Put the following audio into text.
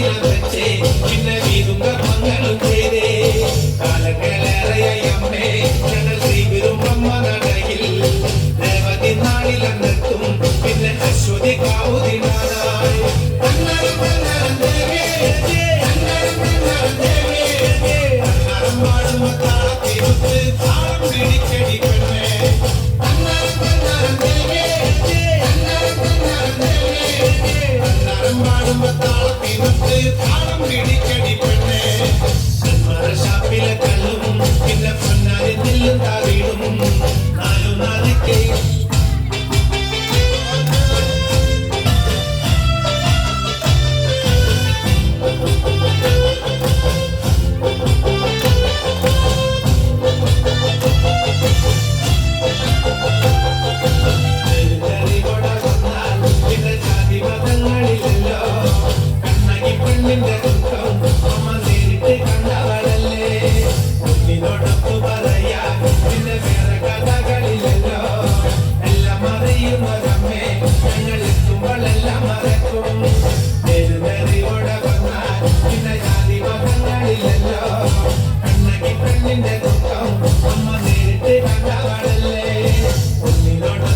ഇറങ്ങേ പിന്നെ വീതും കർമ്മങ്ങളും ചെയ്തേ. കാലങ്ങളേറെ അമ്മേ ഞങ്ങൾ ശ്രീപെരുമ്പമ്മ നടയിൽ രേവതി നാളിൽ അന്നെത്തും പിന്നെ അശ്വതി കാവുതി നാടായി പിടിച്ചടി പെണ്ണേ. പാടുമ്പോ ഷാപ്പിലെ കല്ലും പിന്നെ പൊന്നാരി നെല്ലും താഴെ നിന്റെ ദുഃഖം അമ്മ നേരിട്ട് കണ്ടവളല്ലേ നിന്നോടൊത്തു പറയാ എല്ലാം അറിയുന്നതമ്മേ ഞങ്ങൾ എത്തുമ്പോഴെല്ലാം മറക്കും നേരുന്നറിയോടെ വന്നാൽ പിന്നെ ജാതി മതങ്ങളില്ലല്ലോ. കണ്ണകി പെണ്ണിന്റെ